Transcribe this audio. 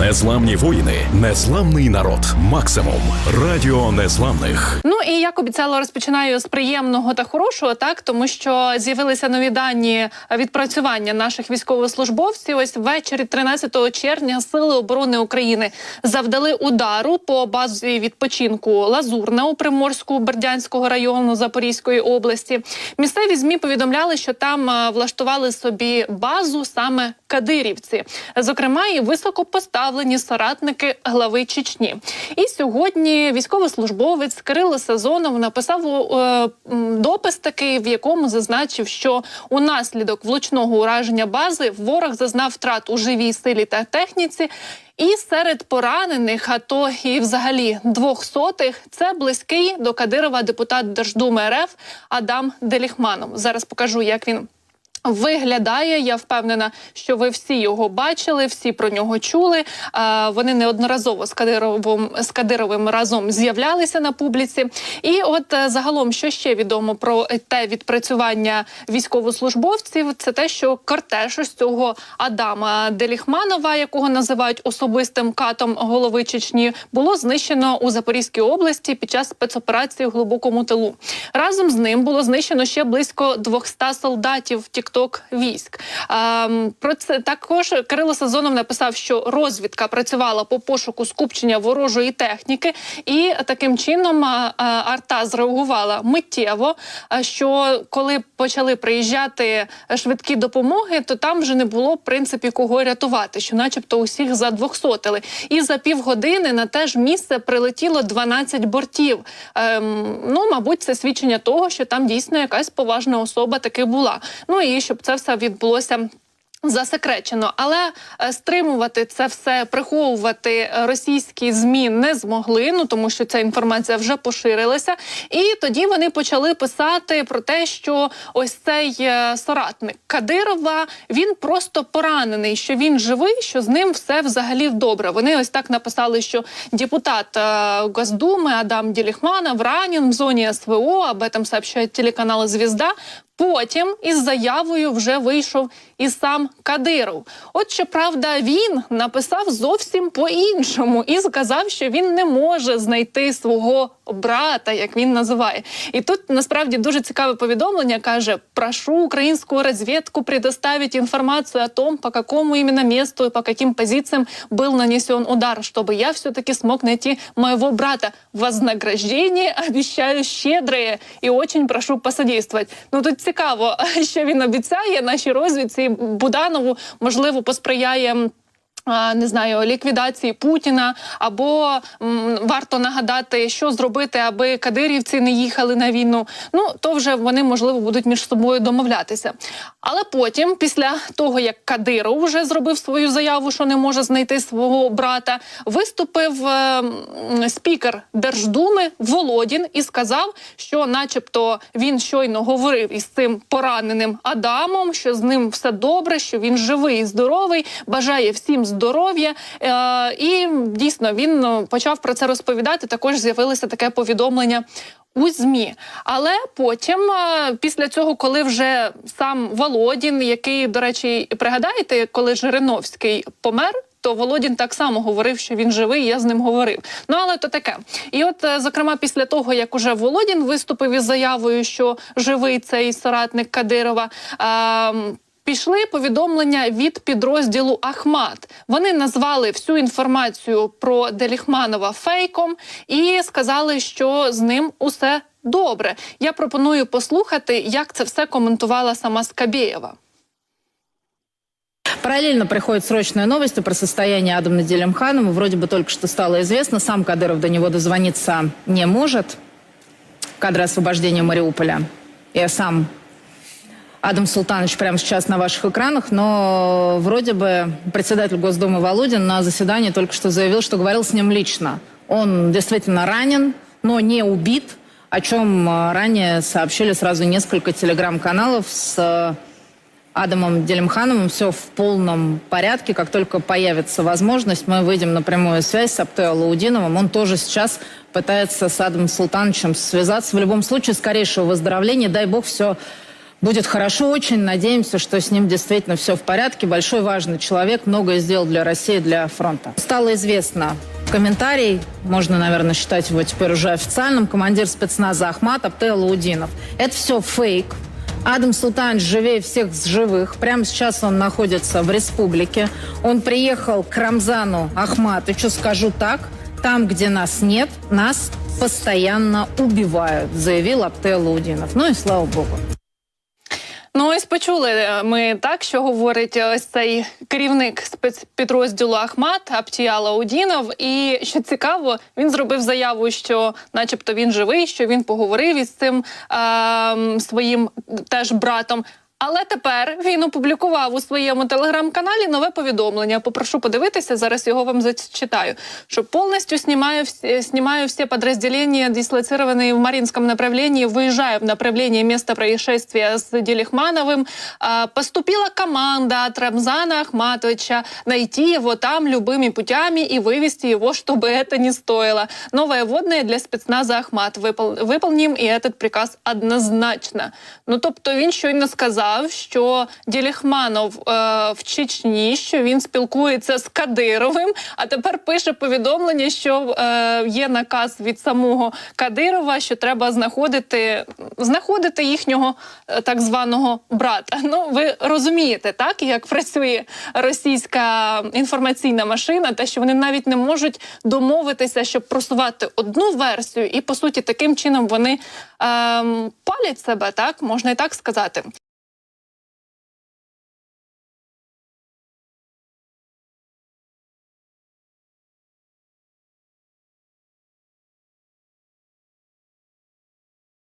Незламні воїни, незламний народ. Максимум. Радіо незламних. Ну і як обіцяла, розпочинаю з приємного та хорошого, так тому що з'явилися нові дані відпрацювання наших військовослужбовців. Ось ввечері 13 червня сили оборони України завдали удару по базі відпочинку Лазурна у Приморську Бердянського району Запорізької області. Місцеві змі повідомляли, що там влаштували собі базу саме кадирівці, зокрема і високопоставлені соратники глави Чечні. І сьогодні військовослужбовець Кирило Сезонов написав е, допис такий, в якому зазначив, що унаслідок влучного ураження бази ворог зазнав втрат у живій силі та техніці. І серед поранених, а то і взагалі двохсотих, це близький до Кадирова депутат Держдуми РФ Адам Деліхманов. Зараз покажу, як він. Виглядає, я впевнена, що ви всі його бачили, всі про нього чули. Вони неодноразово з Кадировим з Кадировим разом з'являлися на публіці. І от е, загалом, що ще відомо про те відпрацювання військовослужбовців, це те, що кортеж ось цього Адама Деліхманова, якого називають особистим катом голови Чечні, було знищено у Запорізькій області під час спецоперації у глибокому тилу. Разом з ним було знищено ще близько 200 солдатів тікток військ. Ем, Про це також Кирило Сазонов написав, що розвідка працювала по пошуку скупчення ворожої техніки, і таким чином а, а, арта зреагувала миттєво. а, Що коли почали приїжджати швидкі допомоги, то там вже не було в принципі кого рятувати, що, начебто, усіх задвохсотили. І за півгодини на те ж місце прилетіло 12 бортів. Ем, ну, мабуть, це свідчення того, що там дійсно якась поважна особа таки була. Ну і щоб це все відбулося. Засекречено, але е, стримувати це все, приховувати е, російські змі не змогли. Ну тому що ця інформація вже поширилася, і тоді вони почали писати про те, що ось цей е, соратник Кадирова він просто поранений, що він живий, що з ним все взагалі добре. Вони ось так написали, що депутат Госдуми Адам Діліхманов ранен в зоні СВО. Об этом сообщає телеканал Звізда. Потім із заявою вже вийшов і сам Кадиров. От щоправда, він написав зовсім по-іншому і сказав, що він не може знайти свого брата, як він називає. І тут насправді дуже цікаве повідомлення. каже: прошу українську розвідку предоставить інформацію о том, по какому именно месту и по каким позициям был нанесен удар, чтобы я все-таки смог найти моего брата. Вознаграждение обещаю щедрое и очень прошу посодействовать. Ну тут цікаво, що він обіцяє нашій розвідці Буданову, можливо, посприяє. Не знаю, ліквідації Путіна, або м, варто нагадати, що зробити, аби кадирівці не їхали на війну. Ну то вже вони можливо будуть між собою домовлятися. Але потім, після того як Кадиров вже зробив свою заяву, що не може знайти свого брата, виступив е, спікер Держдуми Володін і сказав, що, начебто, він щойно говорив із цим пораненим Адамом, що з ним все добре, що він живий і здоровий, бажає всім здоров'я. Е, і дійсно він ну, почав про це розповідати. Також з'явилося таке повідомлення. У змі, але потім, е, після цього, коли вже сам Володін, який, до речі, пригадаєте, коли Жириновський помер. То Володін так само говорив, що він живий. Я з ним говорив. Ну але то таке. І от, е, зокрема, після того як уже Володін виступив із заявою, що живий цей соратник Кадирова. ем, Пішли повідомлення від підрозділу Ахмат. Вони назвали всю інформацію про Деліхманова фейком і сказали, що з ним усе добре. Я пропоную послухати, як це все коментувала сама Скабєєва. Параллельно приходят срочные новости про состояние Адама Делимханова. Вроде бы только что стало известно, сам Кадыров до него дозвониться не может. Кадры освобождения Мариуполя. Я сам Адам Султанович прямо сейчас на ваших экранах, но вроде бы председатель Госдумы Володин на заседании только что заявил, что говорил с ним лично. Он действительно ранен, но не убит, о чем э, ранее сообщили сразу несколько телеграм-каналов с э, Адамом Делимхановым все в полном порядке. Как только появится возможность, мы выйдем на прямую связь с Аптой Алаудиновым. Он тоже сейчас пытается с Адамом Султановичем связаться. В любом случае, скорейшего выздоровления. Дай бог, все будет хорошо. Очень надеемся, что с ним действительно все в порядке. Большой важный человек, многое сделал для России, для фронта. Стало известно комментарий, можно, наверное, считать его теперь уже официальным, командир спецназа Ахмат Аптел Лаудинов. Это все фейк. Адам Султанович живее всех живых. Прямо сейчас он находится в республике. Он приехал к Рамзану Ахматовичу, скажу так, там, где нас нет, нас постоянно убивают, заявил Аптел Лаудинов. Ну и слава богу. Ну ось почули е, ми так, що говорить е, ось цей керівник спецпідрозділу Ахмат Аптіяла Удінов. І що цікаво, він зробив заяву, що, начебто, він живий, що він поговорив із цим е, своїм теж братом. Але тепер він опублікував у своєму телеграм-каналі нове повідомлення. Попрошу подивитися, зараз його вам зачитаю. Що повністю знімаю всі, знімаю всі підрозділення, дислоцированные в Маринском направлении, выезжаю в направлении места происшествия с Делихмановым. А, Поступила команда от Рамзана Ахматовича найти его там любыми путями и вывести его, чтобы это не стоило. Новое водное для спецназа Ахмат. Випол- Выполним и этот приказ однозначно. Ну тобто він щойно сказав, що Діліхманов е, в Чечні, що він спілкується з Кадировим, а тепер пише повідомлення, що е, є наказ від самого Кадирова, що треба знаходити, знаходити їхнього е, так званого брата. Ну ви розумієте, так як працює російська інформаційна машина, та що вони навіть не можуть домовитися, щоб просувати одну версію, і по суті таким чином вони ем, палять себе, так можна і так сказати.